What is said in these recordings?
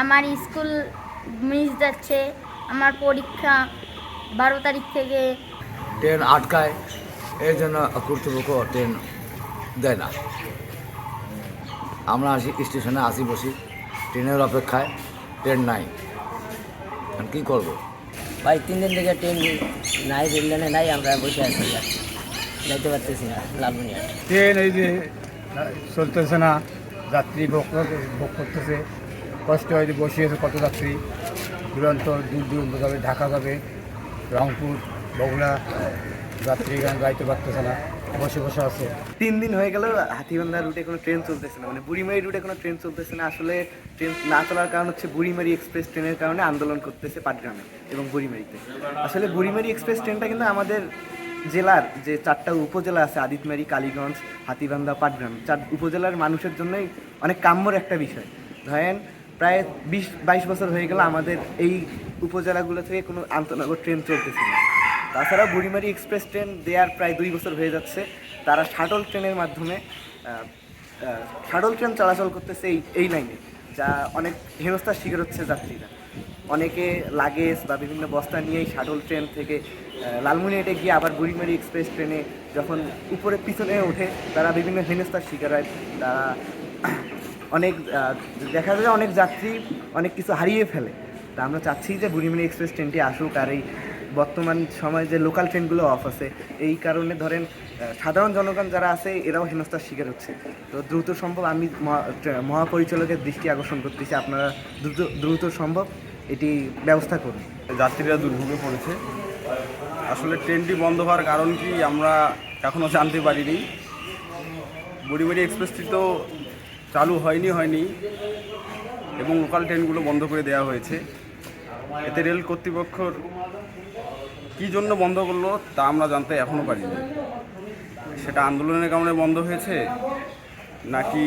আমার school miss যাচ্ছে আমার পরীক্ষা বারো তারিখ থেকে। ট্রেন আটকায় এর জন্য কর্তৃপক্ষ ট্রেন দেয় না। আমরা আসি স্টেশনে আসি বসি। ট্রেনের অপেক্ষায় ট্রেন নাই কী করব? ভাই তিন দিন থেকে ট্রেন নাই রেল লাইনে নাই আমরা বসে আছি। যাচ্ছি যাইতে পারতেছি না লালমনিয়া ট্রেন এই যে চলতেছে না যাত্রী ভোগ ভোগ করতেছে। কষ্ট হয় যে বসিয়েছে কত যাত্রী দুরন্ত দূর দূরান্ত যাবে, ঢাকা যাবে, রংপুর, বগুড়া যাত্রী গান যাইতে পারতেছে না, বসে বসে আছে। তিন দিন হয়ে গেল, হাতিবান্ধা রুটে কোনো ট্রেন চলতেছে না মানে বুড়িমারি রুটে কোনো ট্রেন চলতেছে না। আসলে ট্রেন না চলার কারণ হচ্ছে বুড়িমারি এক্সপ্রেস ট্রেনের কারণে আন্দোলন করতেছে পাটগ্রামে এবং বুড়িমারিতে। আসলে বুড়িমারি এক্সপ্রেস ট্রেনটা কিন্তু আমাদের জেলার যে চারটা উপজেলা আছে, আদিতমারি, কালীগঞ্জ, হাতিবান্ধা, পাটগ্রাম, চার উপজেলার মানুষের জন্যই অনেক কাম্যর একটা বিষয়। ধরেন প্রায় বিশ বাইশ বছর হয়ে গেল আমাদের এই উপজেলাগুলো থেকে কোনো আন্তনগর ট্রেন চলতেছে না। তাছাড়া বুড়িমারি এক্সপ্রেস ট্রেন দেওয়ার প্রায় দুই বছর হয়ে যাচ্ছে। তারা শাটল ট্রেনের মাধ্যমে শাটল ট্রেন চলাচল করতেছে এই এই লাইনে যা অনেক হেনস্থার শিকার হচ্ছে যাত্রীরা। অনেকে লাগেজ বা বিভিন্ন বস্তা নিয়েই শাটল ট্রেন থেকে আহ, লালমনিরহাটে গিয়ে আবার বুড়িমারি এক্সপ্রেস ট্রেনে যখন উপরে পিছনে ওঠে তারা বিভিন্ন হেনস্থার শিকার হয়। তারা অনেক দেখা যায় অনেক যাত্রী অনেক কিছু হারিয়ে ফেলে। তা আমরা চাচ্ছি যে বুড়িমারি এক্সপ্রেস ট্রেনটি আসুক আর এই বর্তমান সময়ে যে লোকাল ট্রেনগুলো অফ আছে, এই কারণে ধরেন সাধারণ জনগণ যারা আছে, এরাও হেনস্থার শিকার হচ্ছে। তো দ্রুত সম্ভব আমি মহা- মহাপরিচালকের দৃষ্টি আকর্ষণ করতেছি, আপনারা দ্রুত দ্রুত সম্ভব এটি ব্যবস্থা করুন। যাত্রীরা দুর্ভোগে পড়েছে। আসলে ট্রেনটি বন্ধ হওয়ার কারণ কি আমরা এখনও জানতে পারিনি। বুড়িবাড়ি এক্সপ্রেসটি তো চালু হয়নি হয়নি। এবং লোকাল ট্রেনগুলো বন্ধ করে দেওয়া হয়েছে। এতে রেল কর্তৃপক্ষর কী জন্য বন্ধ করল তা আমরা জানতে এখনও পারিনি। সেটা আন্দোলনের কারণে বন্ধ হয়েছে, নাকি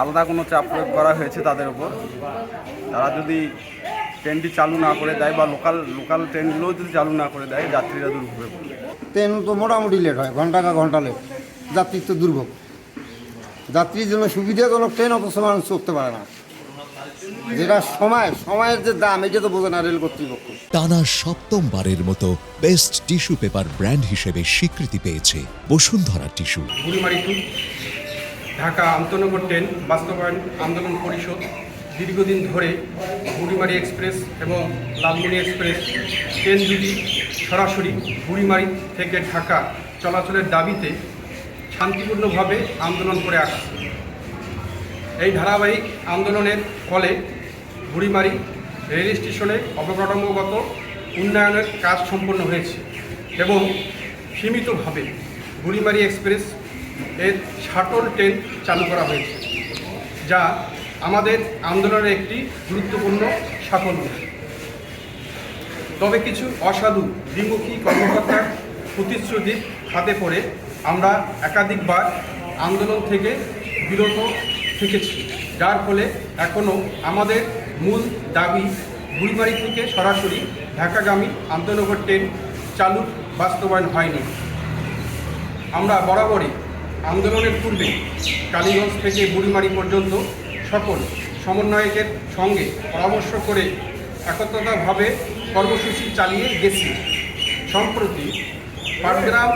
আলাদা কোনো চাপ প্রয়োগ করা হয়েছে তাদের উপর? তারা যদি ট্রেনটি চালু না করে দেয় বা লোকাল লোকাল ট্রেনগুলোও যদি চালু না করে দেয়, যাত্রীরা দুর্ভোগে পড়বে। ট্রেন তো মোটামুটি লেট হয়, ঘণ্টা ঘণ্টা লেট যাত্রীর তো দুর্ভোগ। যাত্রীর জন্য সুবিধাজনক ট্রেন অত সময় মানুষ চলতে পারে না। যেটা সময় সময়ের যে দাম এটা তো বোঝে না রেল কর্তৃপক্ষ। টানা সপ্তমবারের মতো বেস্ট টিস্যু পেপার ব্র্যান্ড হিসেবে স্বীকৃতি পেয়েছে বসুন্ধরা টিস্যু। বুড়িমারি টু ঢাকা আন্তনগর ট্রেন বাস্তবায়ন আন্দোলন পরিষদ দীর্ঘদিন ধরে বুড়িমারি এক্সপ্রেস এবং লালমনি এক্সপ্রেস ট্রেন দুটি সরাসরি বুড়িমারি থেকে ঢাকা চলাচলের দাবিতে শান্তিপূর্ণভাবে আন্দোলন করে আসছে এই ধারাবাহিক আন্দোলনের ফলে বুড়িমারি রেল স্টেশনে অবকাঠামোগত উন্নয়নের কাজ সম্পন্ন হয়েছে এবং সীমিতভাবে বুড়িমারি এক্সপ্রেস এর শাটল ট্রেন চালু করা হয়েছে, যা আমাদের আন্দোলনের একটি গুরুত্বপূর্ণ সাফল্য। তবে কিছু অসাধু দ্বিমুখী কর্মকর্তার প্রতিশ্রুতির হাতে পড়ে আমরা একাধিকবার আন্দোলন থেকে বিরত থেকেছি, যার ফলে এখনও আমাদের মূল দাবি বুড়িবাড়ি থেকে সরাসরি ঢাকাগামী আন্তনগর ট্রেন চালু বাস্তবায়ন হয়নি। আমরা বরাবরই আন্দোলনের পূর্বে কালীগঞ্জ থেকে বুড়িমারি পর্যন্ত সকল সমন্বয়কের সঙ্গে পরামর্শ করে একত্রতাভাবে কর্মসূচি চালিয়ে গেছি। সম্প্রতি পাটগ্রাম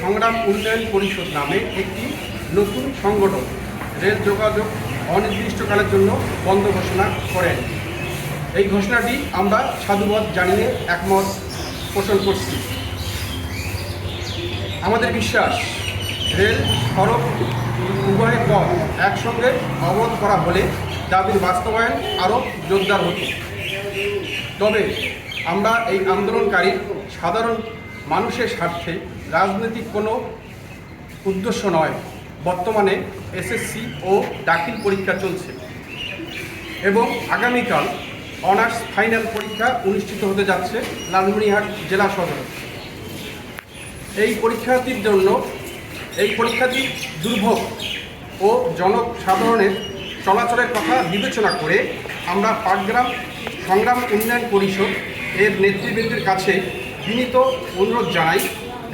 সংগ্রাম উন্নয়ন পরিষদ নামে একটি নতুন সংগঠন রেল যোগাযোগ অনির্দিষ্টকালের জন্য বন্ধ ঘোষণা করেন। এই ঘোষণাটি আমরা সাধুবাদ জানিয়ে একমত পোষণ করছি। আমাদের বিশ্বাস, রেল সড়ক উভয় পথ একসঙ্গে অবরোধ করা হলে দাবির বাস্তবায়ন আরও জোরদার হতো। তবে আমরা এই আন্দোলনকারী সাধারণ মানুষের স্বার্থে রাজনৈতিক কোনো উদ্দেশ্য নয়। বর্তমানে এসএসসি ও দাখিল পরীক্ষা চলছে এবং আগামীকাল অনার্স ফাইনাল পরীক্ষা অনুষ্ঠিত হতে যাচ্ছে লালমনিরহাট জেলা সদরে। এই পরীক্ষার্থীর জন্য, এই পরীক্ষাটি দুর্ভোগ ও জনসাধারণের চলাচলের কথা বিবেচনা করে আমরা পাটগ্রাম সংগ্রাম উন্নয়ন পরিষদ এর নেতৃবৃন্দের কাছে বিনীত অনুরোধ জানাই,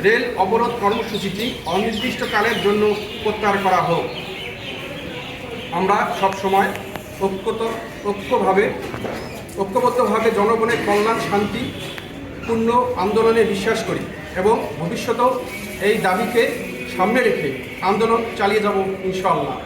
রেল অবরোধ কর্মসূচিটি অনির্দিষ্টকালের জন্য প্রত্যাহার করা হোক। আমরা সবসময় ঐক্যত, ঐক্যভাবে, ঐক্যবদ্ধভাবে জনগণের কল্যাণ, শান্তি, পূর্ণ আন্দোলনে বিশ্বাস করি এবং ভবিষ্যতেও এই দাবিকে সামনে রেখে আন্দোলন চালিয়ে যাব ইনশাআল্লাহ।